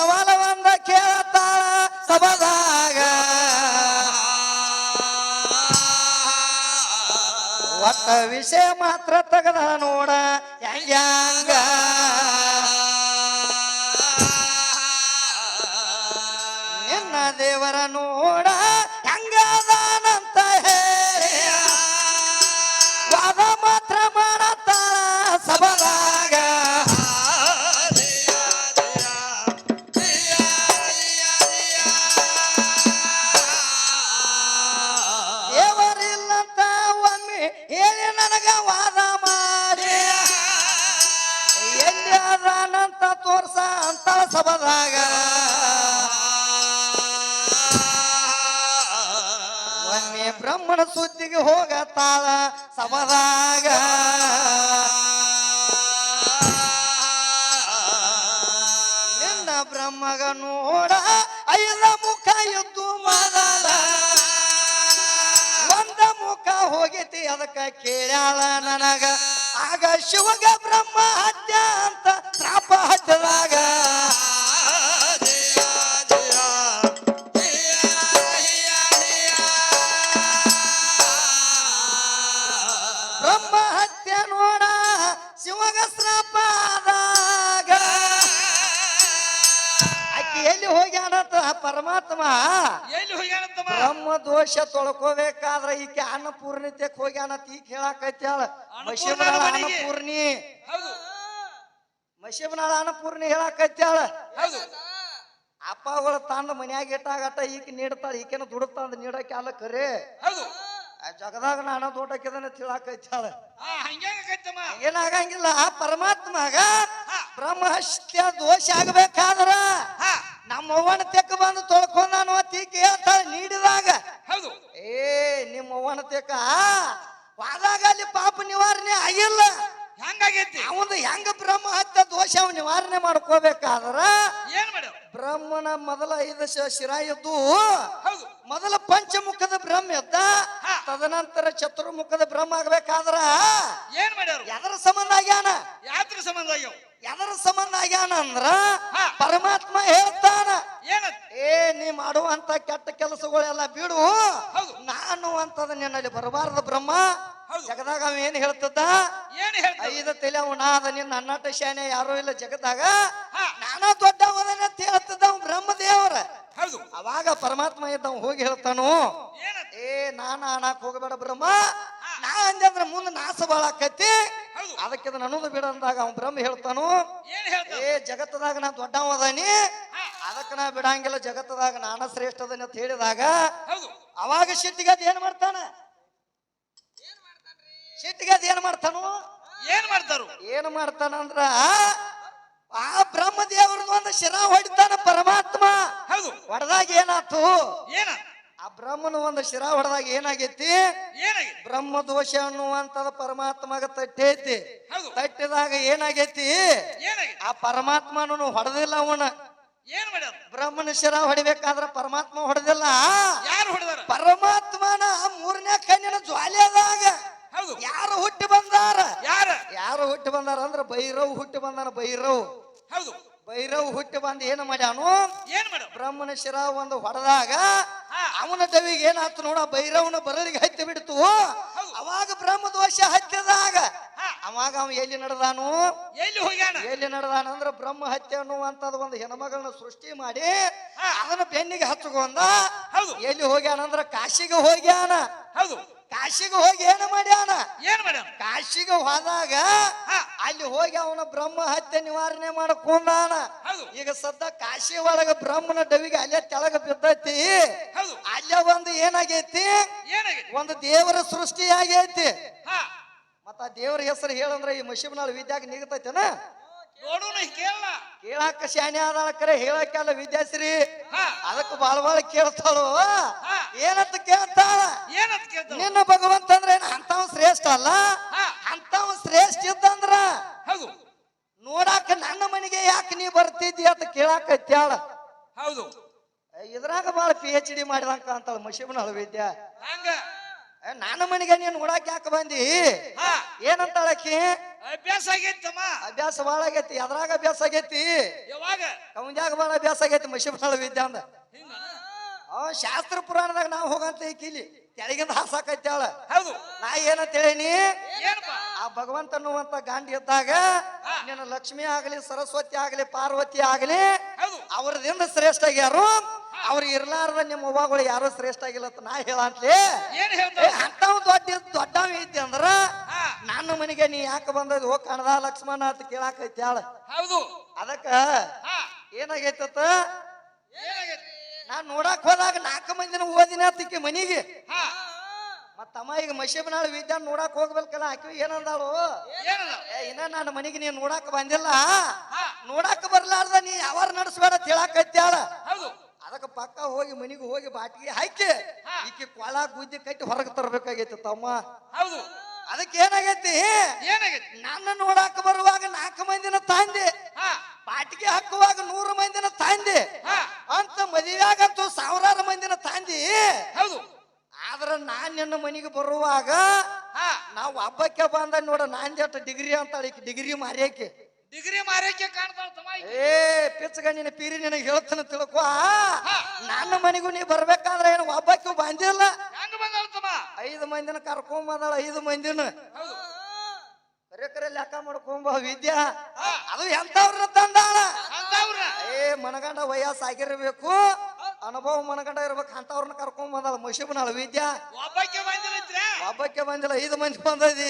ಏ ಸವಾಲ ಒಂದ ಕೇಳ್ತಾಳ ಸಬದಾಗ ಒಟ್ಟ ವಿಷಯ ಮಾತ್ರ ತಗದ ನೋಡ ಹೆಂಗ ನಿನ್ನ ದೇವರ ನೋಡ ಅಂತ ಸಬದಾಗ ಒಮ್ಮೆ ಬ್ರಹ್ಮಣ ಸುದ್ದಿಗೆ ಹೋಗತ್ತಾಳ ಸಭದಾಗ ನಿನ್ನ ಬ್ರಹ್ಮಗ ನೋಡ ಐದ ಮುಖ ಎದ್ದು ಮಾಡಲ ಒಂದ ಮುಖ ಹೋಗೈತಿ ಅದಕ್ಕ ಕೇಳ್ಯಾಳ ನನಗ. ಆಗ ಶಿವಗ ಬ್ರಹ್ಮ ಹತ್ಯ ಅಂತ ಶ್ರಾಪ ಹಚ್ಚದಾಗ. ಎಲ್ಲಿ ಹೋಗ್ಯಾನಂತ ಪರಮಾತ್ಮ? ಎಲ್ಲಿ ಹೋಗ್ಯಾನಂತಮ್ಮ? ಬ್ರಹ್ಮ ದೋಷ ತೊಳ್ಕೋಬೇಕಾದ್ರ ಈಕೆ ಅನ್ನಪೂರ್ಣಿತೆಕ್ ಹೋಗ್ಯಾನಂತ ಈಗ ಹೇಳಾಕೈತ್ಯಾಳ ಮಶಿಬನಾಳ. ಅನ್ನಪೂರ್ಣಿ ಮಶಿಬನಾಳ ಅನ್ನಪೂರ್ಣಿ ಹೇಳಾಕೈತ್ಯಾಳ ಅಪ್ಪಗಳ ತಂದ ಮನ್ಯಾಗ ಇಟ್ಟಾಗಟ ಈಕೆ ನೀಡ್ತಾಳ ಈಕೆನ ದುಡುತ್ತಂದ ನೀಡಕ್ಕೆ ಅಲ್ಲ ಕರೆ. ಆ ಜಗದಾಗ ನಾನು ದೊಡ್ಡಕ್ಕಿದನ ತಿಳಾಕೈತ್ಯಾಳ ಹಾ ಹಂಗ್ಯಾಗೈತಮ್ಮ ಏನಾಗಂಗಿಲ್ಲ ಆ ಪರಮಾತ್ಮಗ ಬ್ರಹ್ಮ ಹತ್ಯ ದೋಷ ಆಗ್ಬೇಕಾದ್ರ ನಮ್ಮ ಅವ್ವನ ತೆಕ್ಕ ಬಂದು ತೊಳ್ಕೊಂಡಾನು ನಾನು ತೀಕೆ ಅಂತ ನೀಡಿದಾಗ. ಹೌದು. ಏ ನಿಮ್ಮ ಅವ್ವನ ತೆಕ್ಕ ವಾದಾಗ ಅಲ್ಲಿ ಪಾಪ ನಿವಾರಣೆ ಆಗಿಲ್ಲ. ಹೆಂಗಾಗೈತಿ? ಅವನು ಹೆಂಗ ಬ್ರಹ್ಮ ಹತ್ತ ದೋಷ ಅವ್ ನಿವಾರಣೆ ಮಾಡ್ಕೋಬೇಕಾದ್ರ? ಏನ್ ಬ್ರಹ್ಮನ ಮೊದಲ ಐದು ಶಿರ ಹೌದು. ಮೊದಲ ಪಂಚಮುಖದ ಬ್ರಹ್ಮ ಎದ್ದ. ತದನಂತರ ಚತುರ್ಮುಖದ ಬ್ರಹ್ಮ ಆಗ್ಬೇಕಾದ್ರ? ಏನ್ ಮಾಡ್ಯಾರ ಎದರ ಸಂಬಂಧ ಆಗ್ಯಾನ? ಯಾತ್ರ ಸಂಬಂಧ ಆಗ್ಯಾವ? ಎದರ ಸಂಬಂಧ ಆಗ್ಯಾನ ಅಂದ್ರ. ಪರಮಾತ್ಮ ಹೇಳ್ತ ಮಾಡುವಂತ ಕೆಟ್ಟ ಕೆಲಸಗಳೆಲ್ಲ ಬಿಡು. ನಾನು ಅಂತದ ನಿನ್ನಲ್ಲಿ ಬರಬಾರದ ಬ್ರಹ್ಮ. ಜಗದಾಗ ಅವ ಏನ್ ಹೇಳ್ತದ? ಏನ್ ಹೇಳ್ತಾವ ಐದು ತಲೆ ಅವ ಅದ ನಿನ್ನ ಅನ್ನಟ ಶಾನೆ ಯಾರು ಇಲ್ಲ ಜಗದಾಗ. ನಾನ ದೊಡ್ಡ ಅಂತ ಹೇಳ್ತದ ಬ್ರಹ್ಮ ದೇವರ ಅವಾಗ ಪರಮಾತ್ಮ ಇದ್ದವ್ ಹೋಗಿ ಹೇಳ್ತಾನು ಏ ನಾನ ಅನ್ನಕ್ ಹೋಗಬೇಡ ಬ್ರಹ್ಮ. ನಾ ಅಂದೆ ಅಂದ್ರೆ ಮುಂದೆ ನಾಸ ಬಾಳ ಆಕತಿ. ಅದಕ್ಕೆ ನನ್ನದು ಅನ್ನೋದು ಬಿಡ ಅಂದಾಗ ಅವ್ನು ಬ್ರಹ್ಮ ಹೇಳ್ತಾನು ಏ ಜಗತ್ತದಾಗ ನಾ ದೊಡ್ಡವ ಅದಾನಿ. ಹಾ. ಅದಕ್ಕೆ ನಾ ಬಿಡಂಗಿಲ್ಲ ಜಗತ್ತದಾಗ ನಾನ ಶ್ರೇಷ್ಠ ಅದನಿ ಅಂತ ಹೇಳಿದಾಗ ಹೌದು. ಅವಾಗ ಸಿಟ್ಟಿಗೆ ಅದ್ ಏನ್ ಮಾಡ್ತಾನ? ಸಿಟ್ಟಿಗೆ ಅದ್ ಏನ್ ಮಾಡ್ತಾನು? ಏನ್ ಮಾಡ್ತಾರು? ಏನ್ ಮಾಡ್ತಾನ ಅಂದ್ರ ಆ ಬ್ರಹ್ಮ ದೇವ್ರದ್ದು ಒಂದು ಶಿರ ಹೊಡಿತಾನ ಪರಮಾತ್ಮ. ಹೌದು. ಹೊಡೆದಾಗ ಏನಾತು? ಏನ? ಆ ಬ್ರಹ್ಮನ ಒಂದು ಶಿರ ಹೊಡೆದಾಗ ಏನಾಗೈತಿ? ಬ್ರಹ್ಮ ದೋಷ ಅನ್ನುವಂಥದ್ದು ಪರಮಾತ್ಮಗ ತಟ್ಟೈತಿ. ತಟ್ಟಿದಾಗ ಏನಾಗೈತಿ? ಆ ಪರಮಾತ್ಮನೂ ಹೊಡೆದಿಲ್ಲ ಅವನ. ಏನ್ ಮಾಡ್ಯಾರ ಬ್ರಹ್ಮನ ಶಿರ ಹೊಡಿಬೇಕಾದ್ರ ಪರಮಾತ್ಮ ಹೊಡೆದಿಲ್ಲ. ಯಾರು ಹೊಡೆದಾರ? ಪರಮಾತ್ಮನ ಮೂರನೇ ಕಣ್ಣಿನ ಜ್ವಾಲೆದಾಗ ಹೌದು. ಯಾರು ಹುಟ್ಟಿ ಬಂದಾರ? ಯಾರ? ಯಾರು ಹುಟ್ಟಿ ಬಂದಾರ ಅಂದ್ರ ಭೈರವ್ ಹುಟ್ಟಿ ಬಂದಾನ ಭೈರವ್. ಹೌದು. ಭೈರವ್ ಹುಟ್ಟಿ ಬಂದ್ ಏನು ಮಾಡ್ಯಾನು? ಏನ್ ಮಾಡ ಬ್ರಹ್ಮನ ಶಿರ ಒಂದು ಹೊಡೆದಾಗ. ಅವನ ದವಿಗೆ ಏನಾಯ್ತು ನೋಡ ಭೈರವನ ಬರಲಿಗೆ ಹತ್ತಿ ಬಿಡ್ತು. ಅವಾಗ ಬ್ರಹ್ಮ ದೋಷ ಹತ್ತಿದಾಗ. ಅವಾಗ ಅವ ಎಲ್ಲಿ ನಡೆದಾನು? ಎಲ್ಲಿ ಹೋಗ್ಯಾನ? ಎಲ್ಲಿ ನಡೆದಾನ ಅಂದ್ರೆ ಬ್ರಹ್ಮ ಹತ್ಯೆ ಅನ್ನುವಂಥದ್ದು ಒಂದು ಹೆಣ್ಮಗಳನ್ನ ಸೃಷ್ಟಿ ಮಾಡಿ. ಅದನ್ನ ಬೆನ್ನಿಗೆ ಹಚ್ಕೊಂಡ ಹೌದು. ಎಲ್ಲಿ ಹೋಗ್ಯಾನಂದ್ರ ಕಾಶಿಗೆ ಹೋಗ್ಯಾನ. ಹೌದು. ಕಾಶಿಗೆ ಹೋಗಿ ಏನು ಮಾಡ್ಯಾನ? ಏನ್ ಮಾಡ್ಯಾನ? ಕಾಶಿಗೆ ಹೋದಾಗ ಅಲ್ಲಿ ಹೋಗಿ ಅವನ ಬ್ರಹ್ಮ ಹತ್ಯೆ ನಿವಾರಣೆ ಮಾಡಕೊಂಡಾನ. ಈಗ ಸದ್ದ ಕಾಶಿ ಒಳಗ ಬ್ರಹ್ಮನ ಡವಿಗೆ ಅಲ್ಲೇ ತೆಳಗ ಬಿದ್ದೈತಿ. ಅಲ್ಲೇ ಒಂದು ಏನಾಗೈತಿ? ಒಂದು ದೇವರ ಸೃಷ್ಟಿ ಆಗೈತಿ ಹಾ. ಮತ್ತ ದೇವ್ರ ಹೆಸರು ಹೇಳಂದ್ರೆ ಈ ಮಶಿಬನಾಳ ವಿದ್ಯಾಗ ನಿಗತೈತೆನ ನೋಡೋಣ ಕೇಳಾಕ ಶಾನೆ ಆದಾಳ ಕರೆ ಹೇಳಕ್ಕೆಲ್ಲ ವಿದ್ಯಾಶ್ರೀ. ಅದಕ್ಕೆ ಬಾಳ ಬಾಳ ಕೇಳ್ತಾಳು. ಏನಂತ ಕೇಳ್ತಾಳ? ಏನಂತ ನಿನ್ನ ಭಗವಂತ ಅಂದ್ರೆ ಅಂತವ ಶ್ರೇಷ್ಠ ಅಲ್ಲ. ಅಂತವ ಶ್ರೇಷ್ಠ ಇದ್ದಂದ್ರ? ಹೌದು. ನೋಡಾಕ ನನ್ನ ಮನೆಗೆ ಯಾಕೆ ನೀ ಬರ್ತಿದ್ದಿ ಅಂತ ಕೇಳಾಕತ್ಯಾಳ ಹೌದು. ಇದ್ರಾಗ ಬಾಳ ಪಿ ಎಚ್ ಡಿ ಮಾಡಿದಂಕ ಅಂತಾಳ ಮಶಿಬನಾಳ ವಿದ್ಯಾ. ಹಂಗ. ನನ್ನ ಮನೆಗೆ ನೀನ್ ನೋಡಾಕ ಯಾಕೆ ಬಂದಿ? ಹಾ. ಏನಂತಾಳಕಿ ಅಭ್ಯಾಸ ಆಗೈತಮ್ಮ ಅಭ್ಯಾಸ ಬಾಳ ಆಗೈತಿ. ಅದ್ರಾಗ ಅಭ್ಯಾಸ ಆಗೈತಿ. ಯಾವಾಗ? ಕೌಂಜಾಗ ಬಾಳ ಅಭ್ಯಾಸ ಆಗೈತಿ ಮಶಿಬಾಳ ವಿದ್ಯಾ ಅಂದ. ಶಾಸ್ತ್ರ ಪುರಾಣದಾಗ ನಾವು ಹೋಗಂತ ಈಕಿಲಿ ಕೆಳಗಿಂದ ಹಾಸಾಕೈತಾಳ ಹೌದು. ನಾ ಏನಂತ ಹೇಳೀನಿ? ಏನಪ್ಪ? ಆ ಭಗವಂತ ಅನ್ನುವಂತ ಗಾಂಡಿ ಇದ್ದಾಗ ನಿನ್ನ ಲಕ್ಷ್ಮಿ ಆಗಲಿ ಸರಸ್ವತಿ ಆಗಲಿ ಪಾರ್ವತಿ ಆಗಲಿ ಅವ್ರದಿಂದ ಶ್ರೇಷ್ಠ ಆಗ್ಯಾರು. ಅವ್ರಿಗೆ ಇರ್ಲಾರ್ದ ನಿಮ್ಮ ಅವ್ವಗಳು ಯಾರು ಶ್ರೇಷ್ಠ ಆಗಿಲ್ಲ ಅಂತ ನಾ ಹೇಳಂತ್ಲಿ ಏನ್ ದೊಡ್ಡ ಅಂತವ್ ದೊಡ್ಡ ದೊಡ್ಡವ ಐತಿ ಅಂದ್ರ ಹಾ. ನನ್ನ ಮನೆಗೆ ನೀ ಯಾಕೆ ಬಂದದ್? ಹೋಗ್ ಕಣದ ಲಕ್ಷ್ಮಣ ಅಂತ ಕೇಳಾಕೈತ್ಯಾಳ ಹೌದು. ಅದಕ್ಕ ಹಾ. ಏನಾಗೈತತ್ತ ಏನಾಗೈತಿ ನಾನ್ ನೋಡಕ್ ಹೋದಾಗ ನಾಲ್ಕು ಮಂದಿನ ಓದಿನ ಆತಿಕ್ಕೆ ಮನಿಗೆ. ಹಾ. ಮತ್ತಮ್ಮ ಈಗ ಮಶೀಬನಾಳ ವಿದ್ಯಾ ನೋಡಕ್ ಹೋಗ್ಬೇಕಲ್ಲ ಆಕಿ ಏನಂದಾಳು? ಏನದ? ಏ ಇನ್ನ ನನ್ನ ಮನೆಗೆ ನೀನ್ ನೋಡಕ್ ಬಂದಿಲ್ಲ. ಹಾ. ನೋಡಕ್ ಬರ್ಲಾರ್ದ ನೀ ಯಾವಾರ ನಡ್ಸ್ಬೇಡ ಅಂತ ಹೇಳಾಕತ್ಯಾಳ ಹೌದು. ಅದಕ್ಕೆ ಪಕ್ಕ ಹೋಗಿ ಮನೆಗೆ ಹೋಗಿ ಬಾಟಿಗೆ ಹಾಕಿ ಈಕೆ ಕೊಳ ಗುದ್ದಿ ಕಟ್ಟಿ ಹೊರಗೆ ತರಬೇಕಾಗೈತಿ ತಮ್ಮ. ಹೌದು. ಅದಕ್ಕೆ ಏನಾಗೈತಿ? ಏನಾಗೈತಿ? ನನ್ನ ನೋಡಾಕ ಬರುವಾಗ ನಾಲ್ಕು ಮಂದಿನ ತಾಂದೆ. ಹಾ. ಬಾಟಿಗೆ ಹಾಕುವಾಗ ನೂರು ಮಂದಿನ ತಾಂದೆ. ಹಾ. ಅಂತ ಮದುವೆಯಾಗಂತೂ ಸಾವಿರಾರು ಮಂದಿನ ತಾಂದಿ. ಹೌದು. ಆದ್ರ ನಾನ್ ನಿನ್ನ ಮನೆಗೆ ಬರುವಾಗ ನಾವು ಹಬ್ಬಕ್ಕೆ ಬಂದ ನೋಡ ನಾನ್ ಜಟ್ ಡಿಗ್ರಿ ಅಂತಾಳ ಈಕೆ ಡಿಗ್ರಿ ಮಾರ್ಯಾಕೆ. ಡಿಗ್ರಿ ಮಾರಕ್ಕೆ ಕಾಣ್ತಾಳ ತಮ್ಮ ಏ ಪಿಚ್ಚಗ ನಿನ್ನ ಪೀರಿ ನಿನಗೆ ಹೇಳ್ತಾನ ತಿಳ್ಕೊ. ನನ್ನ ಮನೆಗೂ ನೀ ಬರ್ಬೇಕಾದ್ರೆ ಏನು ಒಬ್ಬಕ್ಕೂ ಬಂದಿಲ್ಲ? ಹೆಂಗ್ ಬಂದಾಳ ತಮ್ಮ? ಐದು ಮಂದಿನ ಕರ್ಕೊಂಡ್ ಬಂದಾಳ ಐದು ಮಂದಿನ. ಕರೆ ಕರೆ ಲೆಕ್ಕ ಮಾಡ್ಕೊಂಬ ವಿದ್ಯಾ. ಅದು ಎಂತವ್ರನ್ನ ತಂದಾಳ? ಅಂತವ್ರ ಏ ಮನಗಂಡ ವಯಸ್ಸು ಆಗಿರ್ಬೇಕು. ಅನುಭವ ಮನಗಂಡ ಇರ್ಬೇಕು ಅಂತವ್ರನ್ನ ಕರ್ಕೊಂಡ್ ಬಂದಾಳ ಮಶಿಬನಾಳ ವಿದ್ಯಾ ಒಬ್ಬಕ್ಕೆ ಒಬ್ಬಕ್ಕೆ ಬಂದಿಲ್ಲ ಐದು ಮಂದಿ ಬಂದದಿ.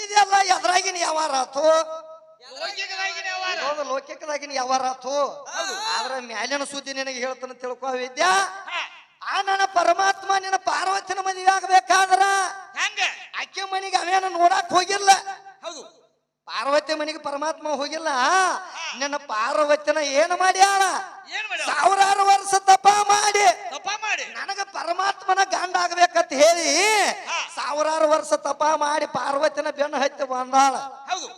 ಇದೆಲ್ಲ ಎದ್ರಾಗಿನ ಯಾವಾರ ಆತು? ಹೌದು ಲೌಕಿಕದಾಗಿನ ಯಾವಾರ ಆತು? ಆದ್ರ ಮ್ಯಾಲಿನ ಸುದ್ದಿ ನಿನಗೆ ಹೇಳ್ತಾನೆ ತಿಳ್ಕೊ ವಿದ್ಯಾ ಆ ನನ್ನ ಪರಮಾತ್ಮ ನಿನ್ನ ಪಾರ್ವತಿನ ಮದುವೆ ಆಗ್ಬೇಕಾದ್ರ ಹೆಂಗ? ಅಕ್ಕಿ ಮನೆಗೆ ಅವೇನ ನೋಡಕ್ ಹೋಗಿಲ್ಲ. ಹೌದು. ಪಾರ್ವತಿ ಮನೆಗೆ ಪರಮಾತ್ಮ ಹೋಗಿಲ್ಲ. ನಿನ್ನ ಪಾರ್ವತಿನ ಏನು ಮಾಡ್ಯಾಳ? ಸಾವಿರಾರು ವರ್ಷ ತಪ ಮಾಡಿ. ತಪ ಮಾಡಿ. ನನಗ ಪರಮಾತ್ಮನ ಗಂಡ ಆಗ್ಬೇಕಂತ ಹೇಳಿ ಸಾವಿರಾರು ವರ್ಷ ತಪ ಮಾಡಿ ಪಾರ್ವತಿನ ಬೆನ್ನು ಹತ್ತಿ ಬಂದಾಳ. ಹೌದು.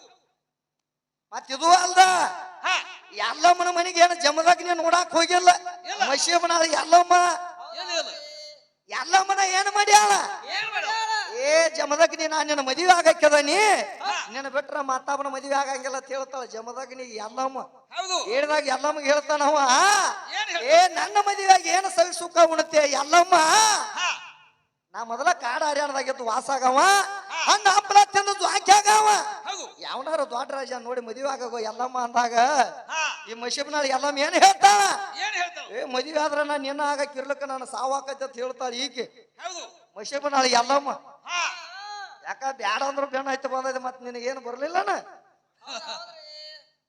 ಮತ್ತಿದು ಅಲ್ದ? ಎಲ್ಲಮ್ಮನ ಮನೆಗೆ ಏನು ಜಮದಾಗ ನೀನ್ ನೋಡಾಕ್ ಹೋಗಿಲ್ಲ. ಮಶಿಯಮ್ಮನ ಎಲ್ಲಮ್ಮ? ಎಲ್ಲಮ್ಮನ ಏನ್ ಮಾಡ್ಯಾಳ? ಏ ಜಮದಗ್ನಿ ನೀ ನಾನು ನಿನ್ನ ಮದುವೆ ಆಗಕ್ಕದ ನೀ? ನಿನ್ನ ಬಿಟ್ರ ಮಾತಾಬನ ಮದುವೆ ಆಗಂಗಿಲ್ಲ ಅಂತ ಹೇಳ್ತಾಳ ಜಮದಾಗ ನೀ ಎಲ್ಲಮ್ಮ. ಹೇಳಿದಾಗ ಎಲ್ಲಮ್ಮಗೆ ಹೇಳ್ತಾನವ? ಏ ನನ್ನ ಮದುವೆಯಾಗ ಏನು ಸವಿ ಸುಖ ಉಣತೆ ಎಲ್ಲಮ್ಮ? ನಾ ಮೊದಲ ಕಾಡ ಹರಿಯಾಣದಾಗಿದ್ದು ವಾಸ ಆಗವ. ಹಣ್ಣು ಹಂಪಲ ತಿಂದದ್ದು ಹಾಕಿ ಹೌದು. ಯಾವನಾರ ದೊಡ್ಡ ರಾಜ ನೋಡಿ ಮದುವೆ ಆಗೋ ಎಲ್ಲಮ್ಮ ಅಂದಾಗ ಈ ಮಶಿಬ್ನಾಳ ಎಲ್ಲಮ್ಮ ಏನ್ ಹೇಳ್ತಾಳ? ಏ ಮದುವೆ ಆದ್ರೆ ನಾನು ನಿನ್ನ ಆಗ ಕಿರ್ಲಕ್ಕ ನಾನು ಸಾವಾಕ ಅಂತ ಹೇಳ್ತಾಳೆ ಈಕೆ. ಮಶಿಬ್ನಾಳ ಎಲ್ಲಮ್ಮ. ಯಾಕ ಬ್ಯಾಡ ಅಂದ್ರ ಬೆಣ್ಣ ಆಯ್ತು ಬಂದೈತೆ ಮತ್ ನಿನಗೇನು ಬರ್ಲಿಲ್ಲನ?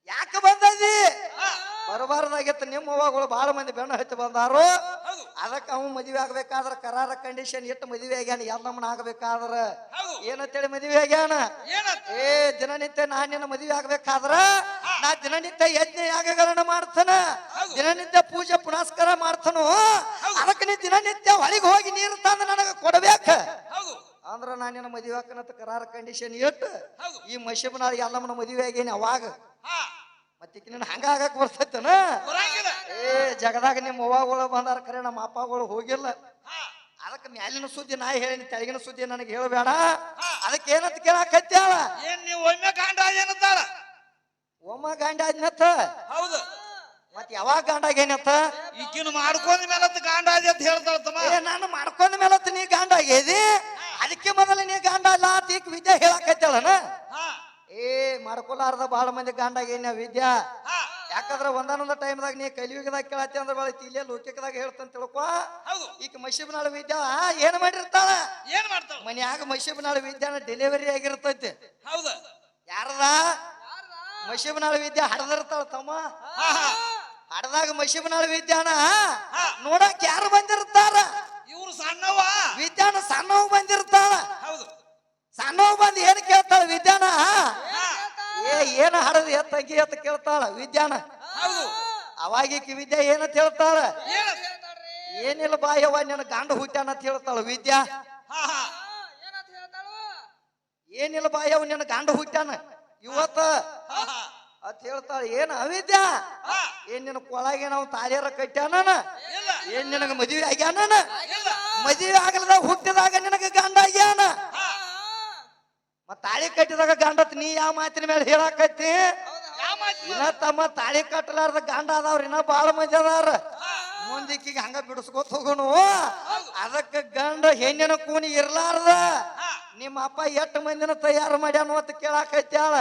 ಯಾಕೆ ಬಂದದಿ? ಬರಬಾರ್ದಾಗಿತ್ತು. ನಿಮ್ಮ ಅವ್ವಗಳು ಬಹಳ ಮಂದಿ ಬೆಣ್ಣ ಹತ್ತಿ ಬಂದಾರು. ಅದಕ್ಕೆ ಅವ್ನು ಮದುವೆ ಆಗ್ಬೇಕಾದ್ರೆ ಕರಾರ ಕಂಡೀಷನ್ ಇಟ್ಟು ಮದುವೆ ಆಗ್ಯಾನ. ಎಲ್ಲಮ್ಮನ ಆಗ್ಬೇಕಾದ್ರ. ಏನಂತೇಳಿ ಮದುವೆ ಆಗ್ಯಾನ? ಏ ದಿನನಿತ್ಯ ನಾನ್ ನಿನ್ನ ಮದುವೆ ಆಗ್ಬೇಕಾದ್ರ ನಾ ದಿನನಿತ್ಯ ಯಜ್ಞ ಯಾಗಗಳನ್ನ ಮಾಡ್ತಾನ. ದಿನನಿತ್ಯ ಪೂಜೆ ಪುನಸ್ಕಾರ ಮಾಡ್ತಾನು. ಅದಕ್ಕೆ ನೀ ದಿನನಿತ್ಯ ಹೊಳಿಗೆ ಹೋಗಿ ನೀರು ತಂದು ನನಗೆ ಕೊಡ್ಬೇಕ. ಅಂದ್ರ ನಾನು ನಿನ್ನ ಮದುವೆ ಹಾಕನಂತ ಕರಾರ ಕಂಡೀಷನ್ ಇಟ್ಟು ಈ ಮಶಿಬನಾಳ ಎಲ್ಲಮ್ಮನ ಮದುವೆ ಆಗ್ಯಾನ ಅವಾಗ. ಮತ್ತೆ ನಿನ್ನ ಹಂಗ ಆಗಕ್ ಬರ್ತೈತನ? ಏ ಜಗದಾಗ ನಿಮ್ಮ ಅವ್ವಾಗಳು ಬಂದಾರ ಕರೆ ನಮ್ಮ ಅಪ್ಪಗಳು ಹೋಗಿಲ್ಲ. ಅದಕ್ಕೆ ಮ್ಯಾಲಿನ ಸುದ್ದಿ ನಾ ಹೇಳಿನಿ ತೆಳಗಿನ ಸುದ್ದಿ ನನಗೆ ಹೇಳಬೇಡ. ಅದಕ್ಕೆ ಏನಂತ ಕೇಳಾಕತ್ಯಾಳ ಏನ್ ನೀವು ಒಮ್ಮೆ ಒಮ್ಮ ಗಾಂಡ ಆದ್ನತ್ತ ಹೌದು. ಮತ್ ಯಾವಾಗ ಗಾಂಡಾಗ ಏನತ್ತ? ಈಕಿನ ಮಾಡ್ಕೊಂಡ ಮೇಲೆ ಗಾಂಡ ಆದಿ ಅಂತ ಹೇಳ್ತಾಳ ತಮ್ಮ ಏ ನಾನು ಮಾಡ್ಕೊಂಡ ಮೇಲೆ ನೀ ಗಾಂಡ ಆಗೇದಿ ಅದಕ್ಕೆ ಮೊದಲ ನೀ ಗಾಂಡ ಅಲ್ಲ ಅಂತ ಈಗ ವಿದ್ಯೆ ಹೇಳಾಕತ್ತಾಳನ ಹಾ. ಮಾಡ್ಕೊಲಾರ್ದ ಬಾಳ ಮಂದಿ ಗಾಂಡಾಗ ಏನ ವಿದ್ಯಾ? ಯಾಕಂದ್ರೆ ಒಂದಾನೊಂದ ಟೈಮ್ದಾಗ ನೀ ಕಲಿಯುಗದಾಗ ಕೇಳತ್ತಿ ಅಂದ್ರೆ ಬಾಳ ಇಲ್ಲೇ ಲೋಕಿಕದಾಗ ಹೇಳ್ತಾನ ತಿಳ್ಕೊ. ಈಗ ಮಶಿಬನಾಳ ವಿದ್ಯಾ ಏನ್ ಮಾಡಿರ್ತಾಳ? ಏನ್ ಮಾಡ್ತಾಳ? ಮನ್ಯಾಗ ಮಶಿಬನಾಳ ವಿದ್ಯಾನ ಡೆಲಿವರಿ ಆಗಿರ್ತೈತಿ. ಹೌದ. ಯಾರದ? ಮಶಿಬನಾಳ ವಿದ್ಯಾ ಹಡದಿರ್ತಾಳ ತಮ್ಮ. ಹಡದಾಗ ಮಶಿಬನಾಳ ವಿದ್ಯಾನ ನೋಡಕ್ ಯಾರು ಬಂದಿರ್ತಾರ? ಇವ್ರು ಸಣ್ಣವ ವಿದ್ಯಾನ ಸಣ್ಣವ್ ಬಂದಿರ್ತಾಳ. ಹೌದು. ಸಣ್ಣವ್ ಬಂದ್ ಏನ್ ಕೇಳ್ತಾಳ ವಿದ್ಯಾನ? ಏ ಏನ ಹರದಿ ಎತ್ತ ಅಂಕಿ ಎತ್ತ ಕೇಳ್ತಾಳ? ವಿದ್ಯಾನ ಹೌದು. ಅವಾಗೀಕಿ ವಿದ್ಯಾ ಏನ ಹೇಳ್ತಾಳ ಏನಂತ ಏನಿಲ್ಲ ಬಾಯವ್ವ ನಿನ್ನ ಗಂಡ ಹುಟ್ಟ್ಯಾನ ಅಂತ ಹೇಳ್ತಾಳ ವಿದ್ಯಾ. ಏನಿಲ್ಲ ಬಾಯವ್ವ ನಿನ್ನ ಗಂಡ ಹುಟ್ಟ್ಯಾನ ಇವತ್ತ ಅತ್ ಹೇಳ್ತಾಳ ಏನ ಅವಿದ್ಯಾ? ಏನ್ ನಿನ್ನ ಕೊಳಗೆ ನಾವು ತಾರ್ಯಾರ ಕಟ್ಟ್ಯಾನ ಏನ್ ನಿನಗ ಮದುವೆ ಆಗ್ಯಾನ ಮದುವೆ ಆಗಲದ ಹುಟ್ಟಿದಾಗ ನಿನಗ ಗಂಡ ತಾಳಿ ಕಟ್ಟಿದಾಗ ಗಂಡತ್ ನೀ ಯಾವ ಮಾತಿನ ಮೇಲೆ ಹೇಳಾಕತ್ತಿ? ಮಾತ್ ಇನ್ನ ತಮ್ಮ ತಾಳಿ ಕಟ್ಟಲಾರ್ದ ಗಂಡ ಅದಾವ್ರ ಇನ್ನ ಬಾಳ ಮಂದಿ ಅದಾರ ಮುಂದಿಕ್ಕಿಗೆ ಹಂಗ ಬಿಡಿಸ್ಕೊತ ಹೋಗೋಣ. ಅದಕ್ಕ ಗಂಡ ಹೆಣ್ಣಿನ ಕೂನಿ ಇರ್ಲಾರ್ದ. ನಿಮ್ಮ ಅಪ್ಪ ಎಷ್ಟು ಮಂದಿನ ತಯಾರು ಮಾಡ್ಯಾನು ಅಂತ ಕೇಳಾಕತ್ಯಾಳ.